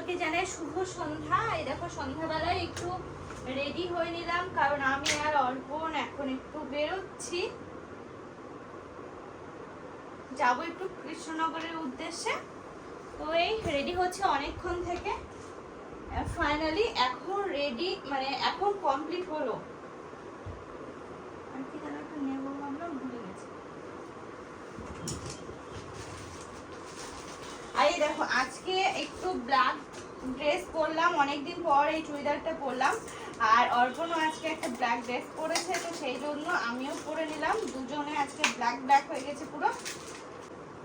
সকলকে জানাই শুভ সন্ধ্যা। এই দেখো, সন্ধ্যাবেলায় একটু রেডি হয়ে নিলাম, কারণ আমি আর অর্পণ এখন একটু বেরোচ্ছি। যাব একটু কৃষ্ণনগরের উদ্দেশ্যে। তো এই রেডি হচ্ছে অনেকক্ষণ থেকে। ফাইনালি এখন রেডি মানে এখন কমপ্লিট হলো। আর কি যেন একটা ভাবলাম, ভুলে গেছি। দেখো, আজকে একটু ব্ল্যাক পরলাম, অনেকদিন পর এই চুড়িদারটা পরলাম। আর অর্পণও আজকে একটা ব্ল্যাক ড্রেস পরেছে, তো সেই জন্য আমিও পরে নিলাম। দুজনে আজকে ব্ল্যাক ব্ল্যাক হয়ে গেছে পুরো।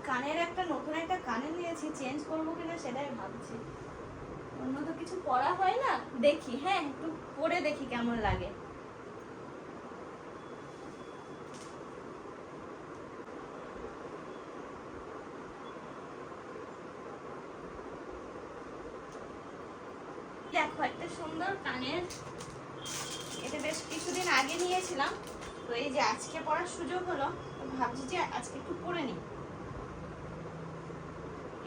কানের একটা, নতুন একটা কানের নিয়েছি চেঞ্জ করব কিনা সেটাই ভাবছি। অন্য তো কিছু পরা হয় না। দেখি হ্যাঁ একটু পরে দেখি কেমন লাগে। দেখো একটা সুন্দর কানের এটা বেশ কিছুদিন আগে নিয়েছিলাম। তো এই যে আজকে পড়ার সুযোগ হলো তো ভাবছি যে আজকে একটু পরে নিই।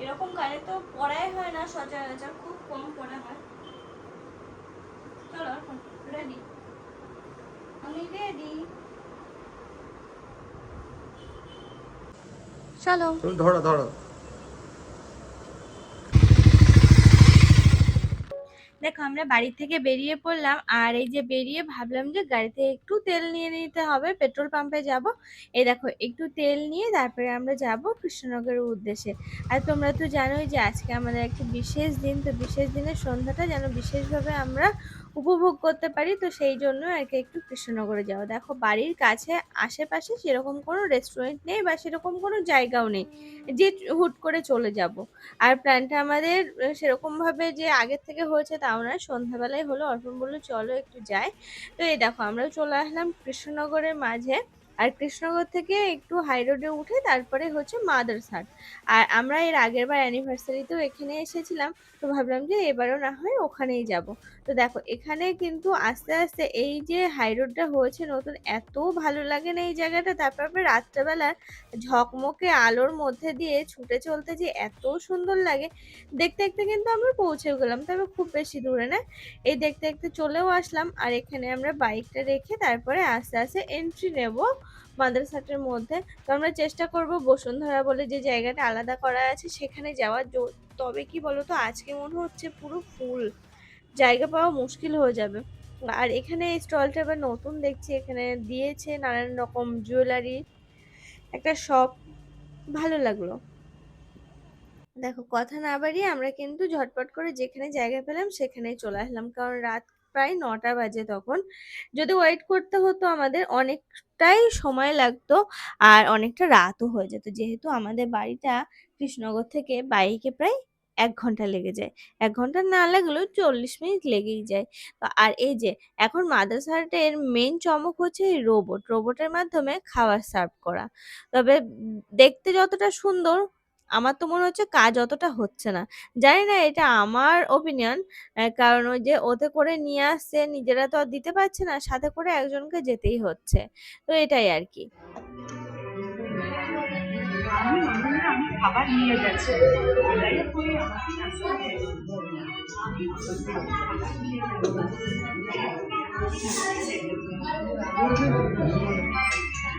এরকম কানে তো পড়াই হয় না সচরাচর খুব কম পড়া হয়। চলো রেডি আমি রেডি চলো। ধরো ধরো। দেখো আমরা বাড়ি থেকে বেরিয়ে পড়লাম, আর এই যে বেরিয়ে ভাবলাম যে গাড়িতে একটু তেল নিয়ে নিতে হবে, পেট্রোল পাম্পে যাব। এই দেখো, একটু তেল নিয়ে তারপরে আমরা যাব কৃষ্ণনগরের উদ্দেশ্যে। আর তোমরা তো জানোই যে আজকে আমাদের একটা বিশেষ দিন, তো বিশেষ দিনের সন্ধ্যাটা যেন বিশেষভাবে আমরা উপভোগ করতে পারি, তো সেই জন্য আর কি একটু কৃষ্ণনগরে যাওয়া দেখো, বাড়ির কাছে আশেপাশে সেরকম কোনো রেস্টুরেন্ট নেই বা সেরকম কোনো জায়গাও নেই, যে হুট করে চলে যাব। আর প্ল্যানটা আমাদের সেরকমভাবে যে আগের থেকে হয়েছে না সন্ধ্যাবেলায় হলো অর্পণ বলল, চলো একটু যাই। তো এই দেখো আমরা চলে আসলাম কৃষ্ণনগরের মাঝে। আর কৃষ্ণনগর থেকে একটু হাই রোডে উঠে তারপরে হচ্ছে মাদারসাট আর আমরা এর আগের বার অ্যানিভার্সারিতেও এখানে এসেছিলাম, তো ভাবলাম যে এবারও না হয় ওখানেই যাব। তো দেখো, এখানে কিন্তু আস্তে আস্তে এই যে হাই রোডটা হয়েছে নতুন, এত ভালো লাগে না এই জায়গাটা। তারপর আবার রাত্রেবেলা ঝকমকে আলোর মধ্যে দিয়ে ছুটে চলতে যে এত সুন্দর লাগে। দেখতে দেখতে কিন্তু আমরা পৌঁছে গেলাম, তবে খুব বেশি দূরে না। এই দেখতে দেখতে চলেও আসলাম, আর এখানে আমরা বাইকটা রেখে তারপরে আস্তে আস্তে এন্ট্রি নেব। মাদ্রাসাটের মধ্যে, তো আমরা চেষ্টা করব বসুন্ধরা বলে যে জায়গাটা আলাদা করা আছে, সেখানে যাওয়ার তবে কি বলতো, আজকে মনে হচ্ছে পুরো ফুল। জায়গা পাওয়া মুশকিল হয়ে যাবে। আর এখানে স্টলটা এবার নতুন দেখছি, এখানে দিয়েছে নানান রকম জুয়েলারি, একটা শপ, ভালো লাগল। দেখো, কথা না বাড়িয়ে আমরা কিন্তু ঝটপট করে যেখানে জায়গা পেলাম, সেখানেই চলে আসলাম। কারণ রাত প্রায় নটা বাজে তখন। যদি ওয়েট করতে হতো আমাদের অনেকটাই সময় লাগতো আর অনেকটা রাতও হয়ে যেত। যেহেতু আমাদের বাড়িটা কৃষ্ণনগর থেকে বাইকে প্রায় এক ঘণ্টা লেগে যায়। এক ঘণ্টা না লাগলেও চল্লিশ মিনিট লেগেই যায়। আর এই যে, এখন মাদ্রাসাটের মেন চমক হচ্ছে এই রোবট রোবটের মাধ্যমে খাবার সার্ভ করা। তবে দেখতে যতটা সুন্দর আমার তো মনে হচ্ছে কাজ অতটা হচ্ছে না। জানি না, এটা আমার ওপিনিয়ন কারণ ওই যে ওতে করে নিয়ে আসছে, নিজেরা তো আর দিতে পারছে না, সাথে করে একজনকে যেতেই হচ্ছে। তো এটাই আর কি।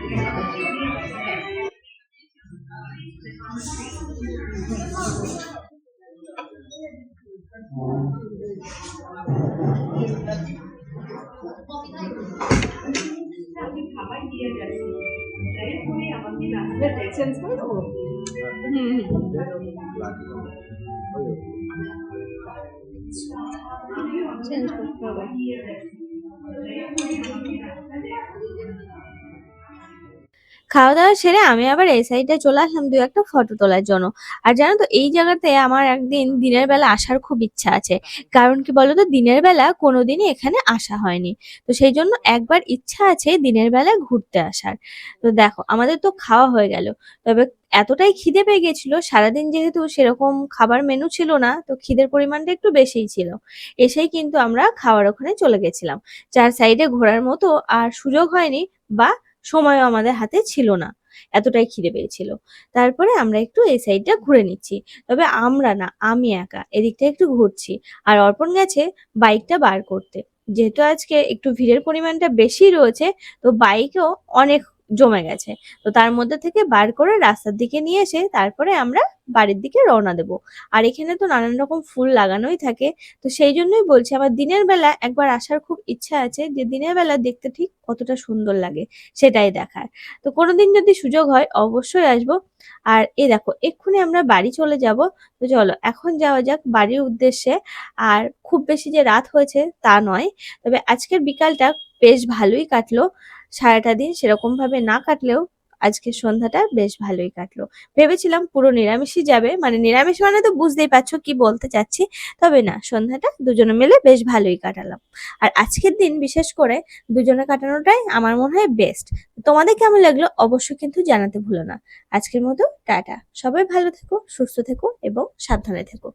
আমি খাবার নিয়ে যাচ্ছি দয়া খাওয়া দাওয়া সেরে আমি আবার এই সাইডে চলে আসলাম দু একটা ফটো তোলার জন্য। আর জানো তো, এই জায়গাতে আমার একদিন দিনের বেলা আসার খুব ইচ্ছা আছে। কারণ কি বলতো, দিনের বেলা কোনোদিনই এখানে আসা হয়নি। তো সেই জন্য একবার ইচ্ছা আছে দিনের বেলা ঘুরতে আসার। তো দেখো, আমাদের তো খাওয়া হয়ে গেল। তবে এতটাই খিদে পেয়ে গেছিল, সারাদিন যেহেতু সেরকম খাবার মেনু ছিল না, তো খিদের পরিমাণটা একটু বেশিই ছিল। এসেই কিন্তু আমরা খাওয়ার ওখানে চলে গেছিলাম। চার সাইডে ঘোরার মতো আর সুযোগ হয়নি বা সময়ও আমাদের হাতে ছিল না। এতটাই খিদে পেয়েছিল। তারপরে আমরা একটু এই সাইডটা ঘুরে নিচ্ছি। তবে আমরা না, আমি একা এদিকটা একটু ঘুরছি। আর অর্পণ গেছে বাইকটা বার করতে। যেহেতু আজকে একটু ভিড়ের পরিমাণটা বেশি রয়েছে, তো বাইকেও অনেক জমে গেছে। তো তার মধ্যে থেকে বার করে রাস্তার দিকে নিয়ে এসে তারপরে আমরা বাড়ির দিকে রওনা দেব। আর এখানে তো নানান রকম ফুল লাগানোই থাকে। তো সেই জন্যই বলছি আমার দিনের বেলা একবার আসার খুব ইচ্ছা আছে যে, দিনের বেলা দেখতে ঠিক কতটা সুন্দর লাগে সেটাই দেখার। তো কোনোদিন যদি সুযোগ হয় অবশ্যই আসব। আর এই দেখো, এক্ষুনি আমরা বাড়ি চলে যাব। তো চলো, এখন যাওয়া যাক বাড়ির উদ্দেশ্যে। আর খুব বেশি যে রাত হয়েছে তা নয়। তবে আজকের বিকালটা বেশ ভালোই কাটলো। সারাটা দিন সেরকম ভাবে না কাটলেও আজকের সন্ধ্যাটা বেশ ভালোই কাটলো। ভেবেছিলাম পুরো নিরামিষই যাবে মানে নিরামিষ মানে তো বুঝতেই পারছ কি বলতে চাচ্ছি, তবে না, সন্ধ্যাটা দুজনে মিলে বেশ ভালোই কাটালাম। আর আজকের দিন বিশেষ করে দুজনে কাটানোটাই আমার মনে হয় বেস্ট তোমাদের কেমন লাগল অবশ্যই কিন্তু জানাতে ভুলো না। আজকের মতো টাটা। সবাই ভালো থেকো, সুস্থ থেকো এবং সাবধানে থেকো।